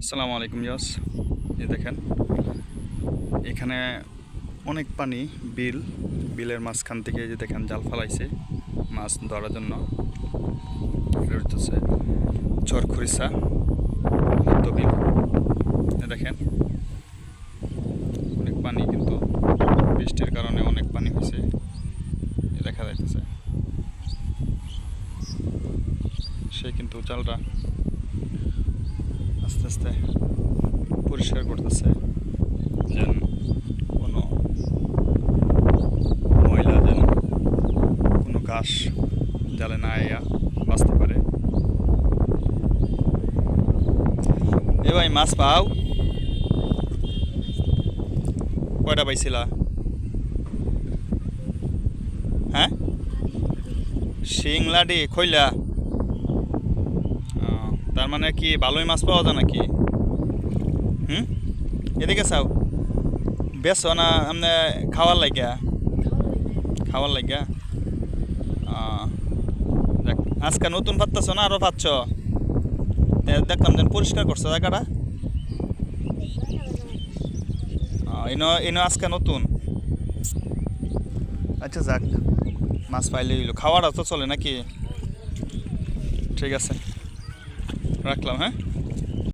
আসসালামু আলাইকুম ইয়াস। এই দেখেন, এখানে অনেক পানি, বিল, বিলের মাঝখান থেকে যে দেখেন জাল ফালাইছে, মাছ ধরার জন্য। হচ্ছে চরখুরিসা পদ্ম বিল দেখেন, অনেক পানি কিন্তু বৃষ্টির কারণে অনেক পানি হয়েছে। দেখা যাইতেছে। সে কিন্তু জালটা আস্তে আস্তে পরিষ্কার করতেছে যেন কোনো ময়লা যেন কোনো ঘাস জালে না আইয়া বাঁচতে পারে। এ ভাই, মাছ পাও? কয়টা পাইছিলা? হ্যাঁ? শিংলাডি খইলা তার মানে কি ভালোই মাছ পাওয়া যায় নাকি? হুম? এদিকে চাও? বেশ না আপনি খাওয়ার লাগিয়া? খাওয়ার লাগিয়া? আজকে নতুন পাত্তাছ না আরও পাচ্ছ দেখলাম যেন পরিষ্কার করছ জায়গাটা। ইনো ইনো আজকে নতুন। আচ্ছা যাক, মাছ পাইলে খাওয়াটা তো চলে নাকি? ঠিক আছে। রাখলাম হ্যাঁ